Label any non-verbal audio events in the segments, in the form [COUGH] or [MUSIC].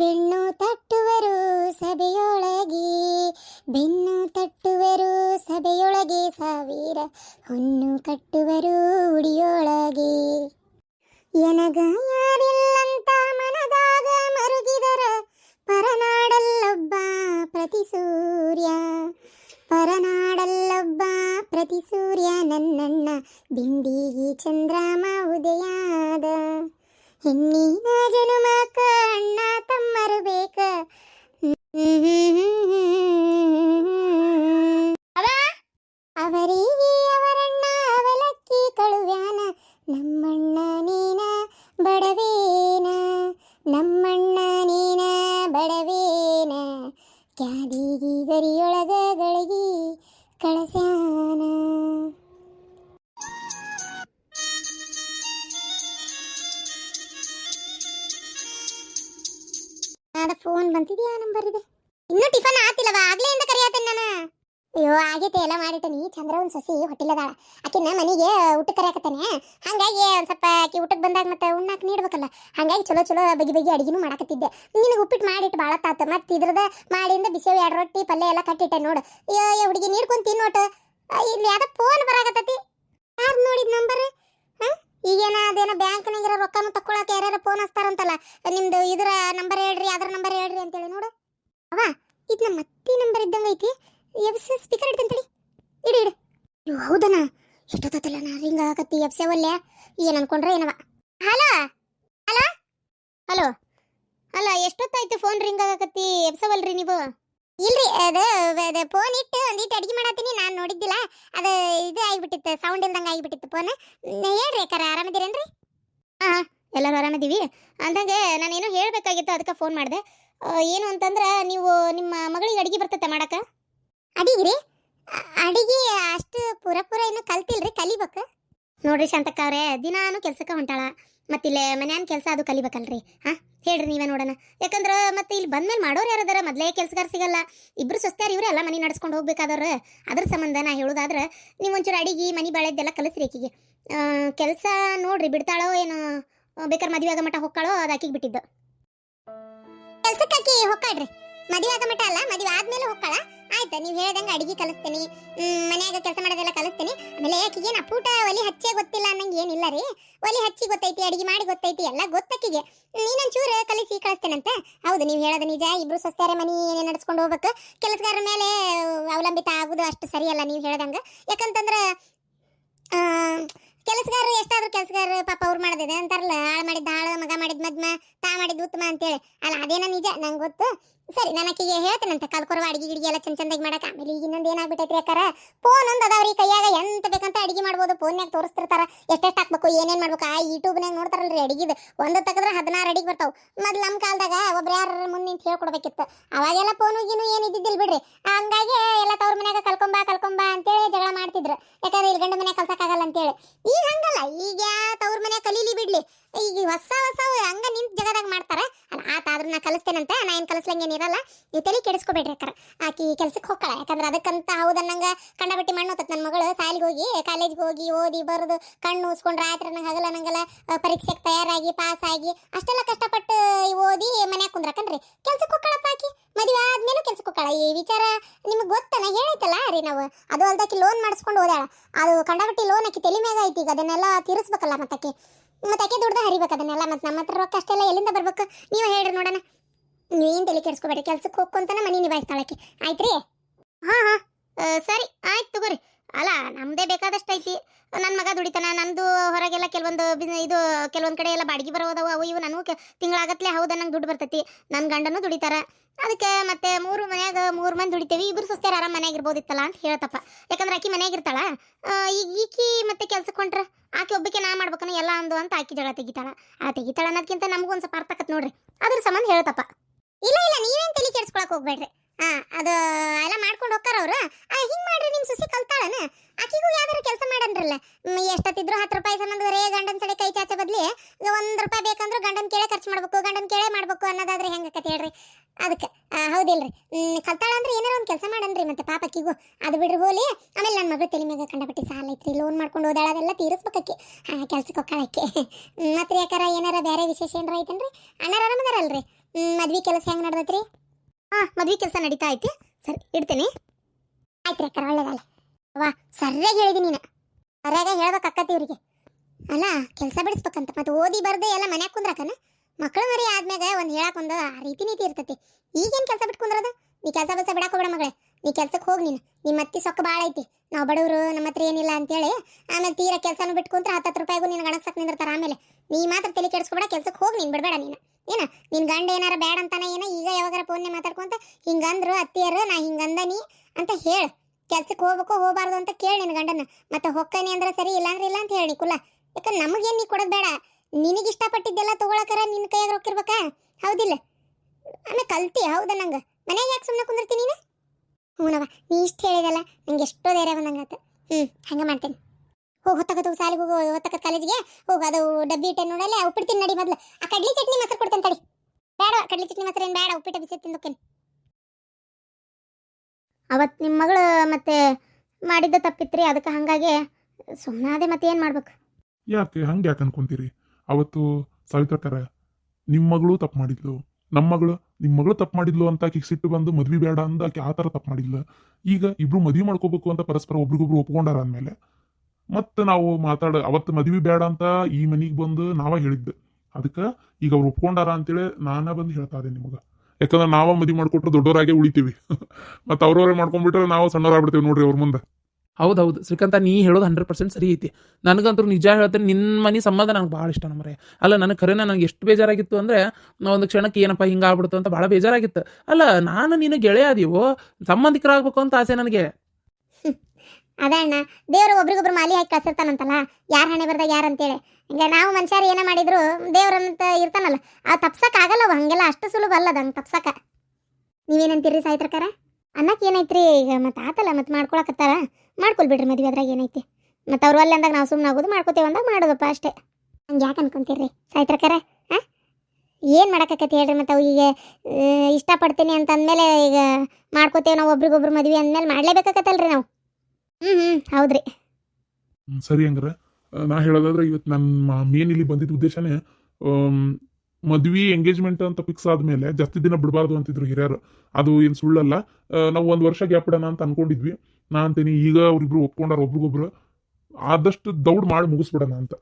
ಬೆನ್ನು ತಟ್ಟುವರು ಸಭೆಯೊಳಗೆ, ಬೆನ್ನು ತಟ್ಟುವರು ಸಭೆಯೊಳಗೆ ಸಾವಿರ, ಹೊನ್ನು ಕಟ್ಟುವರು ಉಡಿಯೊಳಗೆ. ಎನಗ ಯಾರಿಲ್ಲಂತ ಮನದಾಗ ಮರುಗಿದರ, ಪರನಾಡಲ್ಲೊಬ್ಬ ಪ್ರತಿ ಸೂರ್ಯ. ಪರನಾಡಲ್ಲೊಬ್ಬ ಪ್ರತಿ ಸೂರ್ಯ ನನ್ನಣ್ಣ, ಬಿಂದಿಗಿ ಚಂದ್ರಮ ಉದಯಾದ. ಹೆಣ್ಣಿನ ಜನುಮಕ ಅಣ್ಣ ತಮ್ಮರು ಬೇಕ. ಅವರಿಗೆ ಅವರಣ್ಣ ಅವಲಕ್ಕಿ ಕಳುವ್ಯಾನ. ನಮ್ಮಣ್ಣ ನೀನ ಬಡವೇನ. ನಮ್ಮಣ್ಣ ನೀನ ಬಡವೇನ. ಕ್ಯಾದಿಗಿ ಗರಿಯೊಳಗ ಗಳಗಿ ಕಳಸ್ಯಾನ ಬಂತಿದ್ಯಾ ನಂಬರ್ ಇದೆ ಇನ್ನೂ ಟಿಫನ್ ಆತಿಲ್ಲವ? ಇಂದ ಕರಿಯಾತೇನೆ ನಾನು. ಅಯ್ಯೋ, ಆಗೈತೆ, ಎಲ್ಲ ಮಾಡಿಟ್ಟನಿ. ಚಂದ್ರ ಒಂದು ಸಸಿ ಹೊಟ್ಟಿಲ್ಲದಾಳ. ಆಕಿನ ಮನೆಗೆ ಊಟಕ್ಕೆ ಕರೆಯಕತ್ತಾನೆ. ಹಂಗಾಗಿ ಒಂದು ಸ್ವಲ್ಪ ಆಕಿ ಊಟಕ್ಕೆ ಬಂದಾಗ ಮತ್ತೆ ಉಣ್ಣಾಕ ನೀಡ್ಬೇಕಲ್ಲ. ಹಂಗಾಗಿ ಚಲೋ ಚಲೋ ಬಗೆ ಬಗೆ ಅಡಿಗೆನೂ ಮಾಡಕತ್ತಿದ್ದೆ. ನಿನಗೆ ಉಪ್ಪಿಟ್ಟು ಮಾಡಿಟ್ಟು ಭಾಳ ತಾತ. ಮತ್ತೆ ಇದ್ರದ ಮಾಡಿಂದ ಬಿಸಿ ಎರಡು ರೊಟ್ಟಿ, ಪಲ್ಯ ಎಲ್ಲ ಕಟ್ಟಿಟ್ಟೆ ನೋಡು. ಅಯ್ಯೋ ಹುಡುಗಿ ನೀಡ್ಕೊಂಡು ತಿನ್ನೋಟ. ಇಲ್ಲಿ ಯಾವ್ದೋ ಫೋನ್ ಬರಾಕತ್ತತಿ. ಯಾರು ನೋಡಿದ ನಂಬರ್? ಈಗೇನ ಅದೇನೋ ಬ್ಯಾಂಕ್ನಾಗಿರೋ ರೊಕ್ಕನು ತಕ್ಕೊಳಕ್ಕೆ ಯಾರ್ಯಾರ ಫೋನ್ ಹಚ್ತಾರಂತಲ್ಲ, ನಿಮ್ದು ಇದ್ರ ನಂಬರ್ ಹೇಳ್ರಿ, ಅದ್ರ ನಂಬರ್ ಹೇಳ್ರಿ ಅಂತೇಳಿ ನೋಡು. ಅವ ಇದು ನಮ್ಮ ಅತ್ತಿ ನಂಬರ್ ಇದ್ದಂಗೆ ಐತಿ. ಎಬ್ಸ್ ಸ್ಪೀಕರ್ ಇಡ್ತಂತೇಳಿ ಇಡಿ, ಇಡು. ಹೌದನ? ಎಷ್ಟೊತ್ತಲ್ಲ ನಾ ರಿಂಗ್ ಆಗತ್ತಿ ಎಬ್ಸೆ ಒಲ್ಲೆ ಏನ್ ಅನ್ಕೊಂಡ್ರೆ ಏನವ? ಹಲೋ? ಹಲೋ? ಹಲೋ? ಅಲ್ಲ, ಎಷ್ಟೊತ್ತಾಯ್ತು ಫೋನ್ ರಿಂಗ್ ಆಗಕತ್ತಿ ಎಬ್ಸವಲ್ರಿ ನೀವು? ಇಲ್ರಿ ಅದು ಅದು ಫೋನ್ ಇಟ್ಟು ಒಂದಿಟ್ಟು ಅಡಿಗೆ ಮಾಡತ್ತೀನಿ ನಾನು ನೋಡಿದ್ದಿಲ್ಲ. ಅದು ಇದು ಆಗಿಬಿಟ್ಟಿತ್ತು ಸೌಂಡ್ ಇಲ್ದಂಗೆ ಆಗಿಬಿಟ್ಟಿತ್ತು ಫೋನ್ ಹೇಳ್ರಿ ಅಕ್ಕಾರ ಆರಾಮದಿರೇನ್ರಿ ಹಾಂ ಎಲ್ಲರೂ ಆರಾಮದೀವಿ ಅಂದಂಗೆ ನಾನೇನೋ ಹೇಳಬೇಕಾಗಿತ್ತು ಅದಕ್ಕೆ ಫೋನ್ ಮಾಡಿದೆ. ಏನು ಅಂತಂದ್ರೆ ನೀವು ನಿಮ್ಮ ಮಗಳಿಗೆ ಅಡುಗೆ ಬರ್ತೈತೆ ಮಾಡಕ್ಕೆ? ಅಡಿಗೆ ರೀ ಅಡಿಗೆ ಅಷ್ಟು ಪೂರ ಪೂರ ಏನು ಕಲ್ತಿಲ್ರಿ ಕಲಿಬೇಕು. ನೋಡ್ರಿ ಶಾಂತಕ್ಕ ಅವರೇ ದಿನಾನು ಕೆಲ್ಸಕ್ಕೆ ಹೊಂಟಾಳ. ಮತ್ತಿಲ್ಲೇ ಮನ್ಯಾನ ಕೆಲಸ ಅದು ಕಲಿಬೇಕಲ್ರಿ. ಹಾ, ಹೇಳ್ರಿ ನೀವೇ ನೋಡೋಣ. ಯಾಕಂದ್ರೆ ಮತ್ತೆ ಇಲ್ಲಿ ಬಂದ್ಮೇಲೆ ಮಾಡೋರು ಯಾರದಾರ? ಮೊದಲೇ ಕೆಲ್ಸಗಾರ ಸಿಗಲ್ಲ. ಇಬ್ರು ಸೊಸ್ತ್ಯಾರ ಇವ್ರೆ ಎಲ್ಲ ಮನೆ ನಡ್ಸ್ಕೊಂಡು ಹೋಗ್ಬೇಕಾದ್ರೆ ಅದ್ರ ಸಂಬಂಧ ನಾ ಹೇಳೋದಾದ್ರೆ, ನೀವು ಒಂಚೂರು ಅಡಿಗೆ, ಮನೆ ಬಾಳೆದ್ದೆಲ್ಲ ಕಲಿಸ್ರಿ ಆಕಿಗೆ ಕೆಲಸ ನೋಡ್ರಿ ಬಿಡ್ತಾಳೋ ಏನು ಬೇಕಾದ್ರೆ ಮದುವೆ ಆಗ ಮಠ ಹೊಕ್ಕಾಳೋ ಅದು ಆಕಿಗೆ ಬಿಟ್ಟಿದ್ದು. ಕೆಲ್ಸಕ್ಕೆ ಆಕಿ ಹೊಕ್ಕಾಳ್ರಿ? ಮದುವೆ ಆಗ ಮಠ ಅಲ್ಲ, ಮದುವೆ ಆದ್ಮೇಲೆ ಹೊಕ್ಕಾಳ? ಆಯ್ತು, ನೀವು ಹೇಳ್ದಂಗೆ ಅಡಿಗೆ ಕಲಿಸ್ತೀನಿ ಮನ್ಯಾಗ ಕೆಲಸ ಮಾಡೋದೆಲ್ಲ ಕಲಿಸ್ತೀನಿ. ಆಮೇಲೆ ಆಕಿಗೆ ಪೂಟ ಒಲಿ ಹಚ್ಚೇ ಗೊತ್ತಿಲ್ಲ ಅನ್ನಂಗೆ ಏನಿಲ್ಲ ರೀ. ಒಲಿ ಹಚ್ಚಿ ಗೊತ್ತೈತಿ, ಅಡಿಗೆ ಮಾಡಿ ಗೊತ್ತೈತಿ, ಎಲ್ಲ ಗೊತ್ತಕ್ಕಿಗೆ ನೀನೊಂಚೂರು ಕಲಿಸಿ ಕಳಿಸ್ತೇನಂತ? ಹೌದು, ನೀವು ಹೇಳೋದು ನಿಜ, ಇಬ್ರು ಸಸ್ತಾರೆ ಮನೆ ಏನೇ ನಡೆಸ್ಕೊಂಡು ಹೋಗ್ಬೇಕು. ಕೆಲಸಗಾರರ ಮೇಲೆ ಅವಲಂಬಿತ ಆಗೋದು ಅಷ್ಟು ಸರಿಯಲ್ಲ ನೀವು ಹೇಳ್ದಂಗೆ. ಯಾಕಂತಂದ್ರೆ ಕೆಲಸಗಾರರು ಎಷ್ಟಾದ್ರೂ ಕೆಲಸಗಾರ ಪಾಪ ಅವ್ರು ಮಾಡೋದಿದೆ ಅಂತಾರಲ್ಲ ಹಾಳು ಮಾಡಿದ್ದ ಹಾಳು ಮಗ ಮಾಡಿದ ಮದ್ಮ, ತಾ ಮಾಡಿದ ಉತ್ತಮ ಅಂತೇಳಿ. ಅಲ್ಲ, ಅದೇನ ನಿಜ? ನಂಗೆ ಗೊತ್ತು. ಸರಿ, ನಾನು ಆಕಿಗೆ ಹೇಳ್ತೇನಂತೆ ಕಲ್ಕೊರವ ಅಡಿಗೆ ಗಿಡಿಗೆ ಎಲ್ಲ ಚಂದ ಚಂದಾಗಿ ಮಾಡಕ್ಕೆ ಆಮೇಲೆ ಈಗ ಇನ್ನೊಂದು ಏನಾಗ್ಬಿಟ್ಟೈತ್ರಿ ಯಾಕಾರ ಫೋನ್ ಒಂದು ಅದಾವ್ರಿ ಕೈಯಾಗ. ಎಂತ ಬೇಕಂತ ಅಡಿಗೆ ಮಾಡ್ಬೋದು. ಫೋನ್ಯಾಗ ತೋರಿಸ್ತಿರ್ತಾರ. ಎಷ್ಟೆಷ್ಟು ಹಾಕ್ಬೇಕು, ಏನೇನು ಮಾಡ್ಬೇಕು? ಆ ಯೂಟ್ಯೂಬ್ನಾಗ ನೋಡ್ತಾರಲ್ರಿ ಅಡಿಗೆದು. ಒಂದು ತೆಗೆದ್ರೆ ಹದಿನಾರು ಅಡಿಗೆ ಬರ್ತಾವೆ. ಮೊದ್ಲು ನಮ್ಮ ಕಾಲದಾಗ ಒಬ್ರು ಯಾರು ಮುಂದೆ ನಿಂತು ಹೇಳ್ಕೊಡ್ಬೇಕಿತ್ತು. ಅವಾಗೆಲ್ಲ ಫೋನು ಗೀನು ಏನು ಇದ್ದಿದ್ದಿಲ್ಲ ಬಿಡ್ರಿ. ಹಂಗಾಗಿ ಎಲ್ಲ ತವ್ರ ಮನ್ಯಾಗ ಕಲ್ಕೊಂಬ ಕಲ್ಕೊಂಬ ಅಂತೇಳಿ ಜಗಳ ಮಾಡ್ತಿದ್ರು ಯಾಕಂದ್ರೆ ಇಲ್ಲಿ ಗಂಡ ಮನೆ ಕಲ್ಸಕ್ಕಾಗಲ್ಲ ಅಂತೇಳಿ. ಈಗ ಹಂಗಲ್ಲ. ಈಗ ತವ್ರ ಮನೆ ಕಲೀಲಿ ಬಿಡ್ಲಿ. ಈಗ ಹೊಸ ಹೊಸ ಹಂಗ ನಿಂತ ಜಗದಾಗ ಮಾಡ್ತಾರ. ಅಲ್ಲ, ಆತ ಆದ್ರೂ ನಾ ಕಲಿಸ್ತೇನಂತೆ. ನಾ ಏನು ಕಲಿಸ್ಲಂಗೇನಿರಲ್ಲ ನೀವು ತಲೆ ಕೆಡಿಸ್ಕೊಬೇಡ್ರಿ ಅಕ್ಕಾರ. ಆಕಿ ಕೆಲ್ಸಕ್ಕೆ ಹೋಗ್ಕಳ. ಯಾಕಂದ್ರೆ ಅದಕ್ಕಂತ ಹೌದನ್ನಂಗ ಕಂಡಬಟ್ಟಿ ಮಣ್ಣು ಹೋತತ್ ನನ್ನ ಮಗಳು. ಶಾಲೆಗೆ ಹೋಗಿ ಕಾಲೇಜ್ಗೆ ಹೋಗಿ, ಓದಿ, ಬರೆದು, ಕಣ್ಣು ಉಸ್ಕೊಂಡ್ರೆ ರಾತ್ರಿ ನಂಗೆ ಹಗಲ ನಂಗೆಲ್ಲ ಪರೀಕ್ಷೆಗೆ ತಯಾರಾಗಿ ಪಾಸ್ ಆಗಿ, ಅಷ್ಟೆಲ್ಲ ಕಷ್ಟಪಟ್ಟು ಓದಿ ಮನ್ಯಾಗ ಕುಂದ್ರಕನ್ರಿ. ಕೆಲ್ಸಕ್ಕೆ ಹೋಗ್ಕಳಪ್ಪ ಆಕಿ. ಹೋಗ್ತಾಳ ಈ ವಿಚಾರ ನಿಮ್ಗೆ ಗೊತ್ತನ ಹೇಳೈತಲ್ಲ ರೀ ನಾವು. ಅದು ಅಲ್ದಾಕಿ ಲೋನ್ ಮಾಡಿಸ್ಕೊಂಡು ಹೋದಾಳ. ಅದು ಕಂಡಬಟ್ಟಿ ಲೋನ್ ಆಕಿ ತಲೆ ಮ್ಯಾಗ ಐತಿ ಈಗ, ಅದನ್ನೆಲ್ಲ ತೀರಿಸ್ಬೇಕಲ್ಲ ಮತ್ತಕ್ಕೆ ಮತ್ತೆ ಆಕೆ ದುಡ್ದು ಹರಿಬೇಕು ಅದನ್ನೆಲ್ಲ. ಮತ್ತೆ ನಮ್ಮ ಹತ್ರ ರೊಕ್ಕ ಅಷ್ಟೆಲ್ಲ ಎಲ್ಲಿಂದ ಬರ್ಬೇಕು? ನೀವು ಹೇಳ್ರಿ ನೋಡೋಣ. ನೀವೇನು ತಲೆ ಕೆಡಿಸ್ಕೋಬೇಡಿ ಕೆಲ್ಸಕ್ಕೆ ಹೋಗ್ಕೊಂತಾನೆ ಮನೆ ನಿಭಾಯಿಸ್ತಾಳಕ್ಕೆ ಆಯ್ತ್ರಿ ಹಾಂ ಹಾಂ. ಸರಿ. ಆಯ್ತು ತಗೋರಿ. ಅಲ್ಲ ನಮ್ಮದೇ ಬೇಕಾದಷ್ಟು ಐತಿ. ನನ್ನ ಮಗ ದುಡಿತಾನ, ನಂದು ಹೊರಗೆಲ್ಲ ಕೆಲವೊಂದು ಬಿಸ್, ಇದು ಕೆಲವೊಂದು ಕಡೆ ಎಲ್ಲ ಬಾಡಿಗೆ ಬರೋದವು ಅವು ಇವು. ನನಗೂ ತಿಂಗಳಾಗತ್ಲೆ ಹೌದಾ ನಂಗೆ ದುಡ್ಡು ಬರ್ತೈತಿ. ನನ್ನ ಗಂಡನೂ ದುಡಿತಾರ. ಅದಕ್ಕೆ ಮತ್ತೆ ಮೂರು ಮನ್ಯಾಗ ಮೂರು ಮಂದಿ ದುಡಿತೇವಿ, ಇಬ್ರು ಸುಸ್ತಾರ ಆರಾಮ್ ಮನ್ಯಾಗ ಇರ್ಬೋದಿತ್ತಲ್ಲ ಅಂತ ಹೇಳ್ತಪ್ಪ. ಯಾಕಂದ್ರೆ ಆಕಿ ಮನ್ಯಾಗ ಇರ್ತಾಳ ಈಗ ಈಕಿ ಮತ್ತೆ ಕೆಲ್ಸಕ್ಕೆ ಹೊಂಟ್ರ, ಆಕೆ ಒಬ್ಬಕ್ಕೆ ನಾ ಮಾಡ್ಬೇಕನ ಎಲ್ಲ ಅಂದು ಅಂತ ಆಕಿ ಜಗಳ ತೆಗಿತಾಳ. ಆ, ತೆಗಿತಾಳ ಅನ್ನೋದಕ್ಕಿಂತ ನಮಗೂ ಒಂದು ಸ್ವಲ್ಪ ಅರ್ಥ ಆಕತ್ ನೋಡ್ರಿ. ಅದ್ರ ಸಂಬಂಧ ಹೇಳ್ತಪ್ಪ. ಇಲ್ಲ ಇಲ್ಲ, ನೀವೇನ್ ತಲೆ ಕೆಡ್ಸ್ಕೊಳಕ್ ಹೋಗ್ಬೇಡ್ರಿ. ಹಾ ಅದು ಎಲ್ಲ ಮಾಡ್ಕೊಂಡು ಹೋಗ್ತಾರ ಅವ್ರು. ಹಿಂಗ್ ಮಾಡ್ರಿ ನಿಮ್ಮ ಸುಸಿ ಕಲ್ತಾಳನ. ಆಕಿಗೂ ಯಾವ್ದಾರ ಕೆಲಸ ಮಾಡನ್ರಲ್ಲ. ಎಷ್ಟೊತ್ತಿದ್ರು ಹತ್ತು ರೂಪಾಯಿ ಸಂಬಂಧ ರೇ ಗಂಡನ ಸಡೆ ಕೈ ಚಾಚ ಬದ್ಲಿ ಒಂದ್ ರೂಪಾಯಿ ಬೇಕಂದ್ರೆ ಗಂಡನ ಕೇಳೇ ಖರ್ಚು ಮಾಡ್ಬೇಕು, ಗಂಡನ ಕೇಳೇ ಮಾಡ್ಬೇಕು ಅನ್ನೋದಾದ್ರೆ ಹೆಂಗಕತಿ ಹೇಳ್ರಿ. ಅದಕ್ಕೆ. ಹೌದಿಲ್ರಿ. ಕಲ್ತಾಳ ಅಂದ್ರೆ ಏನಾರ ಒಂದು ಕೆಲಸ ಮಾಡನ್ರಿ ಮತ್ತೆ ಪಾಪಕ್ಕಿಗೂ ಅದು ಬಿಡ್ರಿ ಹೋಲಿ. ಆಮೇಲೆ ನನ್ನ ಮಗಳು ತಲೆ ಮ್ಯಾಗ ಕಂಡಪಟ್ಟಿ ಸಾಲ ಐತ್ರಿ. ಲೋನ್ ಮಾಡ್ಕೊಂಡು ಹೋದಾಳ ಅದೆಲ್ಲ ತೀರಿಸ್ಬೇಕಕ್ಕೆ. ಕೆಲ್ಸಕ್ಕೆ ಹೋಗ್ಕಾಳಕ್ಕೆ ಮತ್ತೆ ಯಾಕಾರ ಏನಾರ ಬೇರೆ ವಿಶೇಷ ಏನಾರ ಐತೇನ್ರಿ? ಅಣ್ಣಾರ ಆರಾಮದಾರಲ್ರಿ ಮದ್ವೆ ಕೆಲಸ ಹೆಂಗೆ ನಡ್ದೈತ್ರಿ? ಹಾಂ ಮದ್ವೆ ಕೆಲಸ ನಡೀತಾ ಐತಿ. ಸರಿ, ಇಡ್ತೀನಿ. ಆಯ್ತು ರೀ ಒಳ್ಳೇದಲ್ಲ ವಾ, ಸರಿಯಾಗಿ ಹೇಳಿದಿ ನೀನು. ಸರಿಯಾಗಿ ಹೇಳ್ಬೇಕಾಕತ್ತಿ ಇವ್ರಿಗೆ ಅಲ್ಲ, ಕೆಲಸ ಬಿಡಿಸ್ಬೇಕಂತ. ಮತ್ತೆ ಓದಿ ಬರ್ದೆ ಎಲ್ಲ ಮನ್ಯಾಗ ಕುಂದ್ರಕನ? ಮಕ್ಕಳು ಮರಿ ಆದ್ಮ್ಯಾಗ ಒಂದು ಹೇಳಕ್ ಒಂದು ರೀತಿ ನೀತಿ ಇರ್ತೈತಿ. ಈಗೇನು ಕೆಲಸ ಬಿಟ್ಟು ಕುಂದ್ರದ? ನೀ ಕೆಲಸ ಬಸ ಬಿಡಾಕ ಹೋಗ್ಬೇಡ ಮಗಳೇ. ನೀ ಕೆಲ್ಸಕ್ಕೆ ಹೋಗಿ ನೀನು. ನಿಮ್ಮ ಅತ್ತಿ ಸೊಕ್ಕ ಭಾಳ ಐತಿ. ನಾವು ಬಡವರು, ನಮ್ಮ ಹತ್ರ ಏನಿಲ್ಲ ಅಂತೇಳಿ ಆಮೇಲೆ ತೀರ ಕೆಲಸನೂ ಬಿಟ್ಟು ಕುಂತ್ರೆ ಹತ್ತು ರೂಪಾಯಿಗೂ ನಿನ್ನ ಗಣಸಕ್ಕೆ ನಿಂದಿರ್ತಾರ ಆಮೇಲೆ. ನೀ ಮಾತ್ರ ತಲೆ ಕೆಡಿಸ್ಕೊಬೇಡ ಕೆಲ್ಸಕ್ಕೆ ಹೋಗಿ ನೀನು ಬಿಡಬೇಡ ನೀನು. ಏನ? ನಿನ್ ಗಂಡ ಏನಾರ ಬೇಡ ಅಂತಾನೆ ಏನ? ಈಗ ಯಾವಾಗಾರ ಫೋನ್ನೇ ಮಾತಾಡ್ಕೊಂತ, ಹಿಂಗಂದ್ರು ಅತ್ತಿಯರು, ನಾ ಹಿಂಗಂದನಿ ಅಂತ ಹೇಳು. ಕೆಲ್ಸಕ್ಕೆ ಹೋಗ್ಬೇಕು ಹೋಗಬಾರ್ದು ಅಂತ ಕೇಳಿ ನಿನ್ನ ಗಂಡನ ಮತ್ತೆ ಹೊಕ್ಕನಿ ಅಂದ್ರೆ ಸರಿ ಇಲ್ಲ ಅಂದ್ರೆ ಇಲ್ಲ ಅಂತ ಹೇಳಿ ಕುಲ್ಲ ಯಾಕಂದ್ರೆ ನಮಗೇನು ನೀ ಕೊಡೋದು ಬೇಡ. ನಿನಗೆ ಇಷ್ಟಪಟ್ಟಿದ್ದೆಲ್ಲ ತಗೊಳಕರ ನಿನ್ನ ಕೈಯಾಗ ರೊಕ್ಕಿರ್ಬೇಕಾ ಹೌದಿಲ್ಲ. ಆಮೇಲೆ ಕಲ್ತಿ, ಹೌದಾ ನಂಗೆ? ಮನೆಗೆ ಯಾಕೆ ಸುಮ್ಮನೆ ಕುಂದಿರ್ತಿ ನೀನು? ಹ್ಞೂನವ ನೀ ಇಷ್ಟು ಹೇಳಿದಲ್ಲ, ನಂಗೆ ಎಷ್ಟೋ ಧೈರ್ಯ ಬಂದಂಗಾತ ಹ್ಞೂ ಹಂಗೆ ಮಾಡ್ತೀನಿ. ಹೋಗಿ ಹೊತ್ತಕತ್ತು ಸಾಲಿಗೆ ಹೋಗು, ಹೊತ್ತಕತ್ ಕಾಲೇಜಿಗೆ? ಹೋಗು ಅದು ಡಬ್ಬಿ ಇಟ್ಟೆ ನೋಡಲ್ಲ ಉಪ್ಪಿಡ್ತೀನಿ ನಡಿ ಮೊದಲು. ಆ ಕಡ್ಲಿ ಚಟ್ನಿ ಮೊಸರು ಕೊಡ್ತೇನೆ ತಡಿ. ಬೇಡ ಕಡ್ಲಿ ಚಟ್ನಿ ಮೊಸರು ಏನು ಬೇಡ ಉಪ್ಪಿಟ್ಟು ಬಿಸಿ ತಿಂದೋಕೇನು. ಅವತ್ತು ನಿಮ್ಮ ಮಗಳು ಮತ್ತೆ ಮಾಡಿದ್ದ ತಪ್ಪಿತ್ರಿ, ಅದಕ್ಕೆ ಹಾಗಾಗಿ ಸುಮ್ಮನಾದೆ ಮತ್ತೆ ಏನು ಮಾಡ್ಬೇಕು? ಯಾಕೆ ಹಂಗೆ ಯಾಕೆ ಅನ್ಕೊಂತೀರಿ? ಅವತ್ತು ಸಾವಿತ್ರಕರ ನಿಮ್ಮ ಮಗಳು ತಪ್ಪು ಮಾಡಿದ್ಲು. ನಮ್ಮ ಮಗಳು ನಿಮ್ಮ ಮಗಳು ತಪ್ಪು ಮಾಡಿದ್ಲು ಅಂತ ಆಕೆಗೆ ಸಿಟ್ಟು ಬಂದು ಮದ್ವಿ ಬೇಡ ಅಂದ ಆಕೆ ಆ ಥರ ತಪ್ಪು ಮಾಡಿದ್ಲು. ಈಗ ಇಬ್ರು ಮದ್ವೆ ಮಾಡ್ಕೋಬೇಕು ಅಂತ ಪರಸ್ಪರ ಒಬ್ರಿಗೊಬ್ರು ಒಪ್ಕೊಂಡಾರ ಅಂದಮೇಲೆ. ಮತ್ತೆ ನಾವು ಮಾತಾಡ, ಅವತ್ತು ಮದ್ವೆ ಬೇಡ ಅಂತ ಈ ಮನೆಗೆ ಬಂದು ನಾವೇ ಹೇಳಿದ್ದೆ. ಅದಕ್ಕೆ ಈಗ ಅವ್ರು ಒಪ್ಕೊಂಡಾರ ಅಂತೇಳಿ ನಾನೇ ಬಂದು ಹೇಳ್ತಾ ಇದ್ದೆ ನಿಮಗೆ. ಯಾಕಂದ್ರೆ ನಾವೇ ಮದುವೆ ಮಾಡ್ಕೊಟ್ರೆ ದೊಡ್ಡವರಾಗೆ ಉಳಿತೀವಿ. [LAUGHS] ಮತ್ತೆ ಅವ್ರವ್ರೇ ಮಾಡ್ಕೊಂಡ್ಬಿಟ್ರೆ ನಾವು ಸಣ್ಣವರಾಗ್ಬಿಡ್ತೀವಿ ನೋಡ್ರಿ ಅವ್ರ ಮುಂದೆ. ಹೌದೌದು. ಶ್ರೀಕಾಂತ, ನೀ ಹೇಳೋದು ಹಂಡ್ರೆಡ್ ಪರ್ಸೆಂಟ್ ಸರಿ ಐತಿ. ನನಗಂತೂ ನಿಜ ಹೇಳ್ತೀನಿ ನಿನ್ನ ಮನೆ ಸಂಬಂಧ ನನಗೆ ಭಾಳ ಇಷ್ಟ ನಮ್ಮರೆ. ಅಲ್ಲ ನನಗೆ ಖರೇನ ನನಗೆ ಎಷ್ಟು ಬೇಜಾರಾಗಿತ್ತು ಅಂದರೆ ಒಂದು ಕ್ಷಣಕ್ಕೆ ಏನಪ್ಪ ಹಿಂಗೆ ಆಗ್ಬಿಡ್ತು ಅಂತ ಭಾಳ ಬೇಜಾರಾಗಿತ್ತು. ಅಲ್ಲ, ನಾನು ನೀನು ಗೆಳೆಯ ಅದೀವೋ ಸಂಬಂಧಿಕರಾಗಬೇಕು ಅಂತ ಆಸೆ ನನಗೆ. ಅದೇ ಅಣ್ಣ, ದೇವರು ಒಬ್ರಿಗೊಬ್ರು ಮಾಲಿ ಹಾಕಿ ಕಳ್ಸಿರ್ತಾನಂತಲ್ಲ, ಯಾರ ಹಣೆ ಬರ್ದಾಗ ಯಾರು ಅಂತೇಳಿ. ಹಿಂಗೆ ನಾವು ಮನುಷ್ಯರು ಏನೇ ಮಾಡಿದ್ರು ದೇವ್ರಂತ ಇರ್ತಾನಲ್ಲ ಆ ತಪ್ಸಕ್ ಆಗಲ್ಲ ಹಂಗೆಲ್ಲ ಅಷ್ಟು ಸುಲಭ ಅಲ್ಲ ಅದಂಗೆ ತಪ್ಸಕ. ನೀವೇನಂತೀರಿ ಸಾಯಿತ್ರಕಾರ ಅನ್ನಕ್ಕೆ ಏನೈತ್ರಿ ಈಗ ಮತ್ತೆ ಆತಲ್ಲ ಮತ್ತೆ ಮಾಡ್ಕೊಳಕತ್ತಾರ? ಮಾಡ್ಕೊಲ್ ಮದುವೆ ಅದ್ರಾಗ ಏನೈತಿ. ಮತ್ತೆ ಅವ್ರು ಅಲ್ಲಿ ಅಂದಾಗ ನಾವು ಸುಮ್ಮನೆ ಆಗೋದು, ಮಾಡ್ಕೋತೇವೆ ಅಂದಾಗ ಮಾಡೋದಪ್ಪ ಅಷ್ಟೇ. ಹಂಗೆ ಯಾಕೆ ಅನ್ಕೊಂತೀರಿ? ಸಾಯ್ತ್ರಕರ ಹಾಂ ಏನು ಮಾಡಕತ್ತೈತಿ ಹೇಳ್ರಿ ಮತ್ತೆ ಈಗ ಇಷ್ಟಪಡ್ತೀನಿ ಅಂತ ಅಂದಮೇಲೆ ಈಗ ಮಾಡ್ಕೋತೇವೆ ನಾವು ಒಬ್ರಿಗೊಬ್ರು ಮದುವೆ ಅಂದಮೇಲೆ ಮಾಡಲೇಬೇಕಾಗತ್ತಲ್ರಿ ನಾವು. ಹ್ಞೂ ಹ್ಞೂ ಹೌದ್ರಿ. ಸರಿ ಹಂಗಾರೆ. ನಾ ಹೇಳೋದಾದ್ರೆ ಇವತ್ತು ನನ್ನ ಮೇನ್ ಇಲ್ಲಿ ಬಂದಿದ್ದ ಉದ್ದೇಶನೇ ಮದ್ವಿ ಎಂಗೇಜ್ಮೆಂಟ್ ಅಂತ ಫಿಕ್ಸ್ ಆದ್ಮೇಲೆ ಜಾಸ್ತಿ ದಿನ ಬಿಡಬಾರ್ದು ಅಂತಿದ್ರು ಹಿರಿಯರು. ಅದು ಏನು ಸುಳ್ಳಲ್ಲ. ನಾವು ಒಂದು ವರ್ಷ ಗ್ಯಾಪ್ ಇಡೋಣ ಅಂತ ಅನ್ಕೊಂಡಿದ್ವಿ. ನಾ ಅಂತೀನಿ ಈಗ ಅವ್ರಿಬ್ರು ಒಪ್ಕೊಂಡಾರ ಒಬ್ರಿಗೊಬ್ರು ಆದಷ್ಟು ದೌಡ್ ಮಾಡಿ ಮುಗಿಸ್ಬಿಡೋಣ ಅಂತ.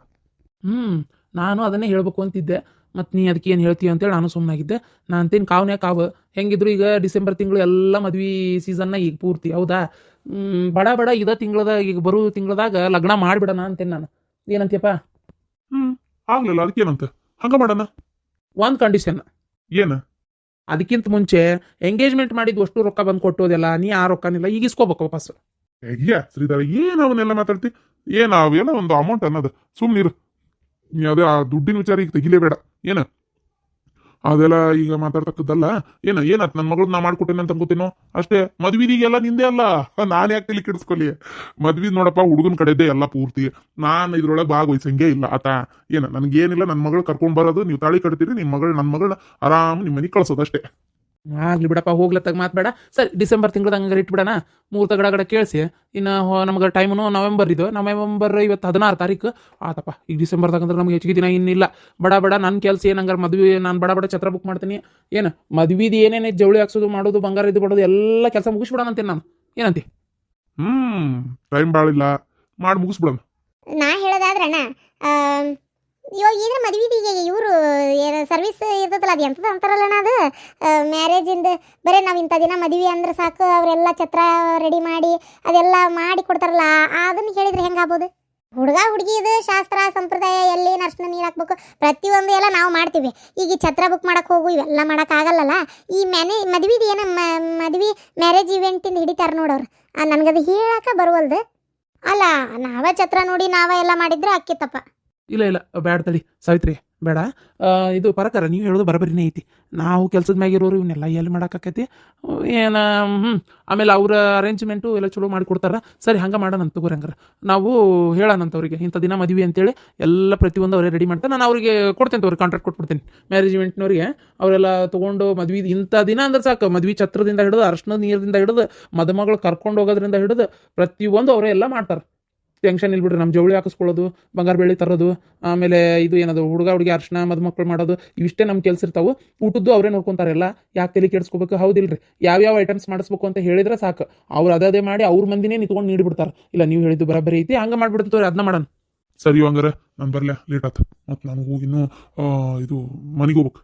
ಹ್ಞೂ ನಾನು ಅದನ್ನೇ ಹೇಳ್ಬೇಕು ಅಂತಿದ್ದೆ. ಮತ್ತು ನೀ ಅದಕ್ಕೆ ಏನು ಹೇಳ್ತೀಯ ಅಂತೇಳಿ ನಾನು ಸುಮ್ಮನಾಗಿದ್ದೆ ನಾನು ಅಂತೀನಿ ಕಾವ್ನೇ ಕಾವು ಹೆಂಗಿದ್ರು ಈಗ ಡಿಸೆಂಬರ್ ತಿಂಗಳು ಎಲ್ಲ ಮದ್ವೆ ಸೀಸನ್ನ ಈಗ ಪೂರ್ತಿ ಹೌದಾ? ಹ್ಮ್, ಬಡ ಬಡ ಇದ ತಿಂಗಳದಾಗ ಈಗ ಬರೋ ತಿಂಗಳದಾಗ ಲಗ್ನ ಮಾಡಿಬಿಡೋಣ ಅಂತೇನೆ ನಾನು. ಏನಂತೀಯಪ್ಪ? ಹ್ಮ್ ಆಗ್ಲಿಲ್ಲ ಅದಕ್ಕೇನಂತ? ಹಂಗೆ ಮಾಡೋಣ. ಒಂದು ಕಂಡೀಷನ್ ಏನು? ಅದಕ್ಕಿಂತ ಮುಂಚೆ ಎಂಗೇಜ್ಮೆಂಟ್ ಮಾಡಿದ್ದು ಅಷ್ಟು ರೊಕ್ಕ ಬಂದು ಕೊಟ್ಟೋದೆಲ್ಲ ನೀ ಆ ರೊಕ್ಕನಿಲ್ಲ ಈಗ ಇಸ್ಕೋಬೇಕು ವಾಪಸ್. ಹೇಗ್ಯ ಶ್ರೀಧರ ಏನು ಅವನ್ನೆಲ್ಲ ಮಾತಾಡ್ತಿ? ಏನು ಅವೆಲ್ಲ ಒಂದು ಅಮೌಂಟ್ ಅನ್ನೋದು? ಸುಮ್ಮನಿರು ನೀ ಅದೇ ಆ ದುಡ್ಡಿನ ವಿಚಾರ ಈಗ ತೆಗಿಲೇಬೇಡ. ಏನ? ಅದೆಲ್ಲ ಈಗ ಮಾತಾಡ್ತಕ್ಕದ್ದಲ್ಲ? ಏನ, ಏನತ್? ನನ್ನ ಮಗಳು ನಾ ಮಾಡ್ಕೊಟ್ಟೇನೆ ಅಂತ ಅನ್ಕೋತೀನೋ? ಅಷ್ಟೇ. ಮದ್ವಿದಿಗೆಲ್ಲ ನಿಂದೆ ಅಲ್ಲ. ನಾನು ಯಾಕೆ ತಲೆ ಕೆಡಿಸ್ಕೊಲಿ? ಮದ್ವಿ ನೋಡಪ್ಪ, ಹುಡುಗನ ಕಡೆದೇ ಎಲ್ಲ ಪೂರ್ತಿ. ನಾನು ಇದ್ರೊಳಗೆ ಭಾಗವಹಿಸಂಗೇ ಇಲ್ಲ, ಆತ. ಏನ, ನನ್ಗೇನಿಲ್ಲ ನನ್ನ ಮಗಳು ಕರ್ಕೊಂಡ್ ಬರೋದು, ನೀವು ತಾಳಿ ಕಟ್ತೀರಿ ನಿಮ್ಮ ಮಗಳು ನನ್ನ ಮಗಳನ್ನ ಆರಾಮ್ ನಿಮ್ಮ ಮನೆಗೆ ಕಳ್ಸೋದು ಅಷ್ಟೇ. ಆಗ್ಲಿ ಬಿಡಪ್ಪ ಹೋಗ್ಲತ್ತಾಗ ಮಾತ್ಬೇಡ ಸರಿ ಡಿಸೆಂಬರ್ ತಿಂಗಳದಾಗ ಹಂಗಾರೆ ಇಟ್ಬಿಡೋಣ. ಮೂರು ತಗಡಗಡ ಕೇಳಿಸಿ. ಇನ್ನು ನಮಗೆ ನಮ್ಗೆ ಟೈಮನು ನವೆಂಬರ್ ಇದು. ನವೆಂಬರ್ ಇವತ್ತು ಹದಿನಾರು ತಾರೀಕು ಆತಪ್ಪ ಈಗ ಡಿಸೆಂಬರ್ದಾಗ ಅಂದ್ರೆ ನಮ್ಗೆ ಹೆಚ್ಚಿಗೆ ದಿನ ಇನ್ನಿಲ್ಲ. ಬಡ ಬಡ ನನ್ನ ಕೆಲಸ ಏನು ಹಂಗಾರೆ ಮದ್ವೆ ನಾನು ಬಡ ಬಡ ಛತ್ರ ಬುಕ್ ಮಾಡ್ತೀನಿ. ಏನು ಮದ್ವಿದು ಏನೇನು ಜವಳಿ ಹಾಕ್ಸೋದು ಮಾಡೋದು ಬಂಗಾರ ಇದು ಮಾಡೋದು ಎಲ್ಲ ಕೆಲಸ ಮುಗಿಸ್ಬಿಡೋಣ ಅಂತೀನಿ ನಾನು. ಏನಂತಿ? ಹ್ಮ್ ಟೈಮ್ ಬಾಳಿಲ್ಲ. ಮಾಡಿ ಮುಗಿಸ್ಬಿಡೋಣ. ನಾ ಹೇಳೋದಾದ್ರಣ್ಣ ಇವಾಗ ಈಗ ಮದ್ವಿದಿಗೆ ಇವರು ಸರ್ವಿಸ್ ಇರ್ತದಲ್ಲ, ಅದು ಎಂಥದ್ದು ಅಂತಾರಲ್ಲಣ್ಣ ಅದು? ಮ್ಯಾರೇಜಿಂದ ಬರೀ ನಾವು ಇಂಥ ದಿನ ಮದುವೆ ಅಂದ್ರೆ ಸಾಕು, ಅವರೆಲ್ಲ ಛತ್ರ ರೆಡಿ ಮಾಡಿ, ಅದೆಲ್ಲ ಮಾಡಿ ಕೊಡ್ತಾರಲ್ಲ ಅದನ್ನು ಹೇಳಿದ್ರೆ ಹೆಂಗಾಗ್ಬೋದು ಹುಡುಗ ಹುಡುಗಿ ಇದು ಶಾಸ್ತ್ರ, ಸಂಪ್ರದಾಯ, ಎಲ್ಲಿ ಅರ್ಶನ ನೀರು ಹಾಕ್ಬೇಕು, ಪ್ರತಿಯೊಂದು ಎಲ್ಲ ನಾವು ಮಾಡ್ತೀವಿ. ಈಗ ಈ ಛತ್ರ ಬುಕ್ ಮಾಡೋಕೆ ಹೋಗು, ಇವೆಲ್ಲ ಮಾಡೋಕ್ಕಾಗಲ್ಲಲ್ಲ ಈ ಮ್ಯಾನೆ ಮದ್ವಿದು ಏನು ಮದುವೆ ಮ್ಯಾರೇಜ್ ಇವೆಂಟಿಂದ ಹಿಡಿತಾರೆ ನೋಡೋರು ನನಗದು ಹೇಳಕ್ಕೆ ಬರುವಲ್ದು? ಅಲ್ಲ, ನಾವೇ ಛತ್ರ ನೋಡಿ ನಾವೇ ಎಲ್ಲ ಮಾಡಿದ್ರೆ ಅಕ್ಕಿತ್ತಪ್ಪ ಇಲ್ಲ ಇಲ್ಲ ಬೇಡ ತಡಿ. ಸಾವಿತ್ರಿ, ಬೇಡ. ಇದು ಪರಕರ, ನೀವು ಹೇಳೋದು ಬರಬರಿನೇ ಐತಿ. ನಾವು ಕೆಲಸದ ಮ್ಯಾಗ ಇರೋರು ಇವನ್ನೆಲ್ಲ ಎಲ್ಲಿ ಮಾಡೋಕ್ಕಾಕೈತಿ ಏನು ಆಮೇಲೆ ಅವ್ರ ಅರೇಂಜ್ಮೆಂಟು ಎಲ್ಲ ಚಲೋ ಮಾಡಿಕೊಡ್ತಾರ ಸರಿ, ಹಂಗೆ ಮಾಡೋಣ ತಗೋರಿ ಹಂಗಾರೆ. ನಾವು ಅವ್ರಿಗೆ. ಇಂಥ ದಿನ ಮದುವೆ ಅಂತೇಳಿ ಎಲ್ಲ ಪ್ರತಿಯೊಂದು ಅವರೇ ರೆಡಿ ಮಾಡ್ತಾರೆ ನಾನು ಅವ್ರಿಗೆ ಕೊಡ್ತೇನೆ ಅವ್ರಿಗೆ ಕಾಂಟ್ರಾಕ್ಟ್ ಕೊಟ್ಬಿಡ್ತೀನಿ. ಮ್ಯಾರೇಜ್ ಇವೆಂಟ್ನವ್ರಿಗೆ ಅವರೆಲ್ಲ ತೊಗೊಂಡು ಮದ್ವೆ, ಇಂಥ ದಿನ ಅಂದ್ರೆ ಸಾಕು. ಮದ್ವೆ ಛತ್ರದಿಂದ ಹಿಡಿದು ಅರ್ಶಿನ ನೀರಿಂದ ಹಿಡಿದು ಮದುಮಗಳು ಕರ್ಕೊಂಡು ಹೋಗೋದ್ರಿಂದ ಹಿಡಿದು ಪ್ರತಿಯೊಂದು ಅವರೇ ಎಲ್ಲ ಮಾಡ್ತಾರೆ. ಟೆನ್ಷನ್ ಇಲ್ಲ ಬಿಡ್ರಿ ನಮ್ಮ ಜವಳಿ ಹಾಕಿಸ್ಕೊಳ್ಳೋದು ಬಂಗಾರ ಬೆಳ್ಳಿ ತರೋದು ಆಮೇಲೆ ಇದು ಏನದು ಹುಡುಗ ಹುಡುಗಿ ಅರ್ಶನ ಮದುಮಕ್ಳು ಮಾಡೋದು ಇವಿಷ್ಟೇ ನಮ್ಮ ಕೆಲಸ ಇರ್ತಾವೆ. ಊಟದ್ದು ಅವರೇ ನೋಡ್ಕೊಂತಾರೆಲ್ಲ ಯಾಕೆ ತಲೆ ಕೆಡಿಸ್ಕೋಬೇಕು? ಹೌದಿಲ್ರಿ. ಯಾವ್ಯಾವ ಐಟಮ್ಸ್ ಮಾಡಿಸ್ಬೇಕು ಅಂತ ಹೇಳಿದ್ರೆ ಸಾಕು. ಅವ್ರು ಅದೇ ಮಾಡಿ ಅವ್ರ ಮಂದಿನೇ ನಿಂತ್ಕೊಂಡು ನೀಡಿಬಿಡ್ತಾರೆ. ಇಲ್ಲ ನೀವು ಹೇಳಿದ್ದು ಬರಬರಿ ಐತಿ ಹಂಗೆ ಮಾಡ್ಬಿಡ್ತಾರೆ ಅದನ್ನ ಮಾಡೋಣ. ಸರಿ ಹಂಗಾರೆ ನಾನು ಬರ್ಲೆ ಲೇಟ್ ಆಯ್ತು ಮತ್ತು ನಾನು ಹೋಗಿ ಇನ್ನೂ ಇದು ಮನೆಗೆ ಹೋಗ್ಬೇಕು.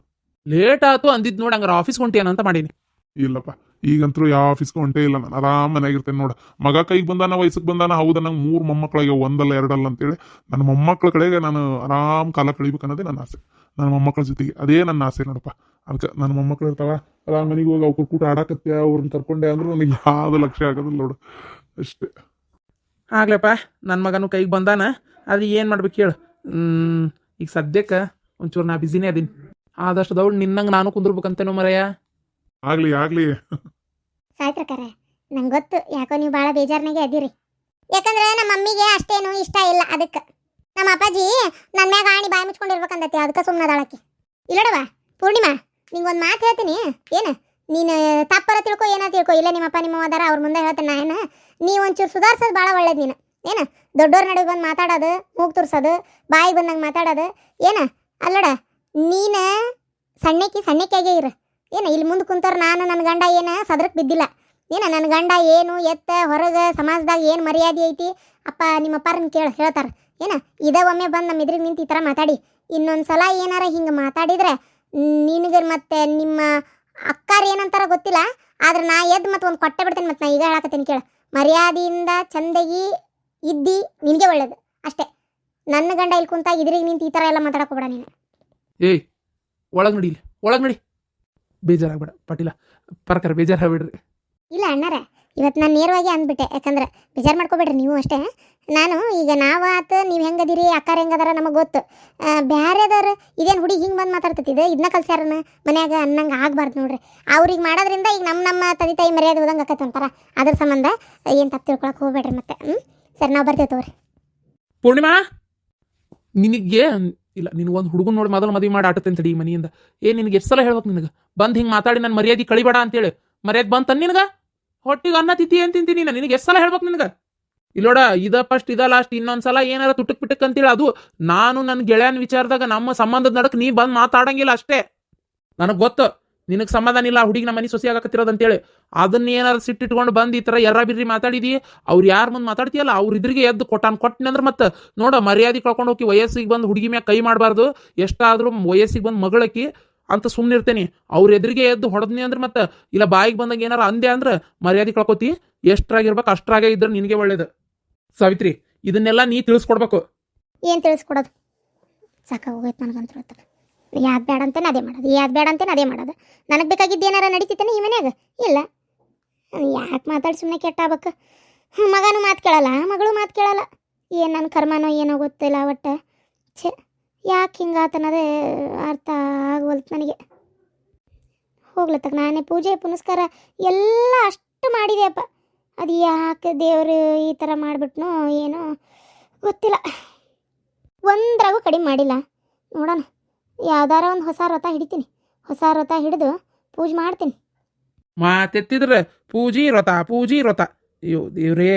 ಲೇಟ್ ಆಯ್ತು ಅಂದಿದ್ದು ನೋಡಿ ಹಂಗಾರೆ ಆಫೀಸ್ ಹೊಂಟೇನ ಅಂತ ಮಾಡೀನಿ. ಇಲ್ಲಪ್ಪ. ಈಗಂತರೂ ಯಾವ ಆಫೀಸ್ಗೂ ಹೊಂಟೇ ಇಲ್ಲ. ನಾನು ಆರಾಮ್ ಮನೆಯಾಗಿರ್ತೇನೆ ನೋಡ. ಮಗ ಕೈಗೆ ಬಂದಾನ ವಯಸ್ಸಿಗೆ ಬಂದಾನ ಹೌದಾ? ನಂಗೆ ಮೂರು ಮೊಮ್ಮಕ್ಕಳಿಗೆ ಒಂದಲ್ಲ ಎರಡಲ್ಲ ಅಂತೇಳಿ ನನ್ನ ಮೊಮ್ಮಕ್ಕಳ ಕಡೆಗೆ ನಾನು ಆರಾಮ್ ಕಾಲ ಕಳಿಬೇಕು ಅನ್ನೋದೇ ನನ್ನ ಆಸೆ. ನನ್ನ ಮೊಮ್ಮಕ್ಕಳ ಜೊತೆಗೆ ಅದೇ ನನ್ನ ಆಸೆ ನೋಡಪ್ಪ. ಅದಕ್ಕೆ ನನ್ನ ಮೊಮ್ಮಕ್ಕಳು ಇರ್ತಾವ ಆರಾಮ್ ಮನೆಗೆ ಹೋಗಿ ಅವ್ರ ಕೂಟ ಆಡಾಕತ್ತೆ ಅವ್ರನ್ನ ಕರ್ಕೊಂಡೆ ಅಂದ್ರೆ ನನಗೆ ಯಾವುದು ಲಕ್ಷ್ಯ ಆಗೋದಿಲ್ಲ ನೋಡು. ಅಷ್ಟೇ. ಆಗ್ಲಪ್ಪ ನನ್ನ ಮಗನು ಕೈಗೆ ಬಂದಾನ ಅದು ಏನು ಮಾಡ್ಬೇಕು ಹೇಳು. ಹ್ಮ್, ಈಗ ಸದ್ಯಕ್ಕೆ ಒಂಚೂರು ನಾ ಬಿಸಿನೇ ಅದೀನಿ. ಆದಷ್ಟು ದೌಡ್ ನಿನ್ನಂಗೆ ನಾನು ಕುಂದಿರ್ಬೇಕಂತೇನೋ ಮರೆಯ ಆಗ್ಲಿ ಆಗ್ಲಿ. ಸಾಯ್ತ್ರಕಾರ, ನಂಗೆ ಗೊತ್ತು. ಯಾಕೋ ನೀವು ಭಾಳ ಬೇಜಾರ್ನಾಗೆ ಅದೀರಿ. ಯಾಕಂದ್ರೆ ನಮ್ಮ ಮಮ್ಮಿಗೆ ಅಷ್ಟೇನು ಇಷ್ಟ ಇಲ್ಲ ಅದಕ್ಕೆ. ನಮ್ಮ ಅಪ್ಪಾಜಿ ನನ್ನ ಮ್ಯಾಗ ಆಣಿ ಬಾಯಿ ಮುಚ್ಕೊಂಡಿರ್ಬೇಕಂದತಿ ಅದಕ್ಕೆ ಸುಮ್ಮನೆ ಅದಾಳಕ್ಕೆ ಇಲ್ಲಡವ ಪೂರ್ಣಿಮಾ, ನಿಂಗೆ ಒಂದು ಮಾತು ಹೇಳ್ತೀನಿ. ಏನು, ನೀನು ತಪ್ಪರ ತಿಳ್ಕೊ, ಏನೋ ತಿಳ್ಕೊ. ಇಲ್ಲ ನಿಮ್ಮಪ್ಪ, ನಿಮ್ಮ ಅದಾರ ಅವ್ರ ಮುಂದೆ ಹೇಳ್ತೇನೆ ನಾ ಏನು ನೀ ಒಂಚೂರು ಸುಧಾರ್ಸೋದು ಭಾಳ ಒಳ್ಳೇದು ನೀನು. ಏನು ದೊಡ್ಡವ್ರ ನಡುವೆ ಬಂದು ಮಾತಾಡೋದು, ಮೂಗು ತುರ್ಸೋದು, ಬಾಯಿಗೆ ಬಂದಂಗೆ ಮಾತಾಡೋದು, ಏನು, ಅಲ್ಲಡ, ನೀನು ಸಣ್ಣಕ್ಕಿ ಸಣ್ಣಕ್ಕಾಗೆ ಇರು. ಏನು ಇಲ್ಲಿ ಮುಂದೆ ಕುಂತಾರ ನಾನು ನನ್ನ ಗಂಡ ಏನು ಸದ್ರಕ್ಕೆ ಬಿದ್ದಿಲ್ಲ. ಏನು ನನ್ನ ಗಂಡ ಏನು ಎತ್ತ ಹೊರಗೆ ಸಮಾಜದಾಗ ಏನು ಮರ್ಯಾದೆ ಐತಿ? ಅಪ್ಪ, ನಿಮ್ಮ ಅಪ್ಪಾರನ್ನ ಕೇಳ ಹೇಳ್ತಾರೆ. ಏನು, ಇದೇ ಒಮ್ಮೆ ಬಂದು ನಮ್ಮ ಎದುರಿಗೆ ನಿಂತು ಈ ಥರ ಮಾತಾಡಿ. ಇನ್ನೊಂದು ಸಲ ಏನಾರ ಹಿಂಗೆ ಮಾತಾಡಿದ್ರೆ ನಿನಗೆ ಮತ್ತೆ ನಿಮ್ಮ ಅಕ್ಕಾರ ಏನಂತಾರ ಗೊತ್ತಿಲ್ಲ? ಆದ್ರೆ ನಾ ಎದ್ದು ಮತ್ತೆ ಒಂದು ಕೊಟ್ಟೆ ಬಿಡ್ತೇನೆ ಮತ್ತು ನಾ ಈಗ ಹೇಳಕತ್ತೀನಿ ಕೇಳ. ಮರ್ಯಾದೆಯಿಂದ ಚಂದಗಿ ಇದ್ದಿ ನಿನಗೆ ಒಳ್ಳೇದು. ಅಷ್ಟೇ. ನನ್ನ ಗಂಡ ಇಲ್ಲಿ ಕುಂತಾಗ ಇದ್ರಿಗೆ ನಿಂತು ಈ ಥರ ಎಲ್ಲ ಮಾತಾಡಕ್ಕೆ ನೀನು. ಏಯ್, ಒಳಗೆ ನಡಿ ಒಳಗೆ ನಡಿ. ಬೇಜಾರಾಗ್ಬೇಡ. ಪಾಟೀಲ ಪರಕರ ಬೇಜಾರಾಗ್ಬಿಡ್ರಿ ಇಲ್ಲ ಅಣ್ಣಾರ ಇವತ್ತು ನಾನು ನೇರವಾಗಿ ಅಂದ್ಬಿಟ್ಟೆ. ಯಾಕಂದ್ರೆ ಬೇಜಾರು ಮಾಡ್ಕೊಬೇಡ್ರಿ ನೀವು ಅಷ್ಟೇ. ನಾನು ಈಗ ನಾವು ಆತು ನೀವು ಹೆಂಗದಿರಿ ಅಕ್ಕಾರ ಹೆಂಗದಾರ ನಮಗೆ ಗೊತ್ತು. ಬೇರೆದವ್ರು ಇದೇನು ಹುಡುಗಿ ಹಿಂಗೆ ಬಂದು ಮಾತಾಡ್ತತಿದೆ ಇದನ್ನ ಕಲ್ಸ್ಯಾರನ ಮನ್ಯಾಗ ಅನ್ನಂಗೆ ಆಗಬಾರ್ದು ನೋಡ್ರಿ. ಅವ್ರಿಗೆ ಮಾಡೋದ್ರಿಂದ ಈಗ ನಮ್ಮ ನಮ್ಮ ತಂದೆ ತಾಯಿ ಮರ್ಯಾದೆ ಹೋದಂಗೆ ಆಕತ್ತೆ ಅಂತಾರ ಅದ್ರ ಸಂಬಂಧ ಏನು ತಪ್ಪು ತಿಳ್ಕೊಳಕ್ಕೆ ಹೋಗ್ಬೇಡ್ರಿ ಮತ್ತೆ ಹ್ಞೂ ಸರಿ ನಾವು ಬರ್ತೇವೆ ತಗೋರಿ. ಪೂರ್ಣಿಮಾ ನಿನಗೆ ಇಲ್ಲ ನಿನಗೆ ಒಂದು ಹುಡುಗನ ನೋಡಿ ಮೊದಲು ಮದುವೆ ಮಾಡಿ ಆಟತ್ತೇನೆ ತಡಿ ಮನೆಯಿಂದ. ಏ, ನಿನಗೆ ಎಷ್ಟು ಸಲ ಹೇಳ್ಬೇಕು ನಿನಗೆ? ಬಂದು ಹಿಂಗೆ ಮಾತಾಡಿ ನನ್ನ ಮರ್ಯಾದೆ ಕಳಿಬೇಡ ಅಂತೇಳಿ ಮರ್ಯಾದೆ ಬಂತ ನಿನಗೆ? ಹೊಟ್ಟಿಗೆ ಅನ್ನ ತಿಂತಿ ಏನು ತಿಂತೀನಿ ನೀನು? ನಿನಗೆ ಎಷ್ಟು ಸಲ ಹೇಳ್ಬೇಕು ನಿನಗೆ? ಇಲ್ಲೋಡ, ಇದ ಫಸ್ಟ್ ಇದ ಲಾಸ್ಟ್ ಇನ್ನೊಂದು ಸಲ ಏನಾರ ತುಟಕ್ ಪಿಟಕ್ ಅಂತೇಳಿ ಅದು ನಾನು ನನ್ನ ಗೆಳೆಯನ ವಿಚಾರದಾಗ ನಮ್ಮ ಸಂಬಂಧದ ನಡಕ್ ನೀ ಬಂದು ಮಾತಾಡಂಗಿಲ್ಲ ಅಷ್ಟೇ. ನನಗೆ ಗೊತ್ತು. ನಿನಗೆ ಸಮಾಧಾನ ಇಲ್ಲ ಹುಡುಗಿ ಮನೆ ಸೊಸಿ ಆಗಕತ್ತಿರೋದು ಅಂತೇಳಿ. ಅದನ್ನ ಏನಾರ ಸಿಟ್ಟಿಟ್ಕೊಂಡು ಬಂದು ಈ ಥರ ಎರ ಬಿರ್ರಿ ಮಾತಾಡಿದಿ? ಅವ್ರು ಯಾರ ಮುಂದೆ ಮಾತಾಡ್ತೀಯಲ್ಲ, ಅವ್ರ ಇದ್ರಿಗೆ ಎದ್ದು ಕೊಟ್ಟಾನ್ ಕೊಟ್ಟಿನಂದ್ರೆ ಮತ್ತೆ ನೋಡ, ಮರ್ಯಾದೆ ಕಳ್ಕೊಂಡು ಹೋಗಿ ವಯಸ್ಸಿಗೆ ಬಂದು ಹುಡುಗಿ ಮ್ಯಾಗ ಕೈ ಮಾಡಬಾರ್ದು, ಎಷ್ಟಾದ್ರೂ ವಯಸ್ಸಿಗೆ ಬಂದು ಮಗಳಕ್ಕಿ ಅಂತ ಸುಮ್ಮನೆ ಇರ್ತೇನೆ. ಅವ್ರ ಎದುರಿಗೆ ಎದ್ದು ಹೊಡೆದ್ನಿ ಅಂದ್ರೆ ಮತ್ತೆ ಇಲ್ಲ ಬಾಯಿಗೆ ಬಂದಾಗ ಏನಾರ ಅಂದೆ ಅಂದ್ರೆ ಮರ್ಯಾದೆ ಕಳ್ಕೊತಿ. ಎಷ್ಟ್ರಾಗಿರ್ಬೇಕು ಅಷ್ಟ್ರಾಗೆ ಇದ್ರೆ ನಿನಗೆ ಒಳ್ಳೇದು. ಸಾವಿತ್ರಿ, ಇದನ್ನೆಲ್ಲ ನೀ ತಿಳಿಸ್ಕೊಡ್ಬೇಕು. ಏನು ತಿಳಿಸ್ಕೊಡೋದು? ಸಾಕ ಹೋಗೈತೆ ನನಗಂತೂ ಯಾವ್ದು ಬೇಡ ಅಂತೇನೆ ಅದೇ ಮಾಡೋದು ಯಾವ್ದು ಬೇಡ ಅಂತೇನೆ ಅದೇ ಮಾಡೋದು. ನನಗೆ ಬೇಕಾಗಿದ್ದು ಏನಾರ ನಡೀತಿತ್ತೇನೆ ಈ ಮನ್ಯಾಗ? ಇಲ್ಲ. ಯಾಕೆ ಮಾತಾಡಿ ಸುಮ್ಮನೆ ಕೆಟ್ಟಾಗಬೇಕು? ಮಗನೂ ಮಾತು ಕೇಳಲ್ಲ ಮಗಳು ಮಾತು ಕೇಳಲ್ಲ. ಏನು ನನ್ನ ಕರ್ಮನೋ ಏನೋ ಗೊತ್ತಿಲ್ಲ ಒಟ್ಟು. ಛೆ, ಯಾಕೆ ಹಿಂಗಾತನದೇ ಅರ್ಥ ಆಗವಲ್ತು ನನಗೆ. ಹೋಗ್ಲತ್ತಕ ನಾನೇ ಪೂಜೆ, ಪುನಸ್ಕಾರ ಎಲ್ಲ ಅಷ್ಟು ಮಾಡಿದೆಯಪ್ಪ. ಅದು ಯಾಕೆ ದೇವರು ಈ ಥರ ಮಾಡಿಬಿಟ್ನೋ ಏನೋ ಗೊತ್ತಿಲ್ಲ. ಒಂದ್ರಾಗೂ ಕಡಿಮೆ ಮಾಡಿಲ್ಲ. ನೋಡೋಣ. ಯಾವ್ದಾರ ಒಂದು ಹೊಸ ರಥ ಹಿಡಿತೀನಿ. ಹೊಸ ರಥ ಹಿಡಿದು ಪೂಜೆ ಮಾಡ್ತೀನಿ. ಮಾತೆತ್ತಿದ್ರೆ ಪೂಜಿ ರಥ ಪೂಜಿ ರಥ. ಅಯ್ಯೋ ದೇವ್ರೇ.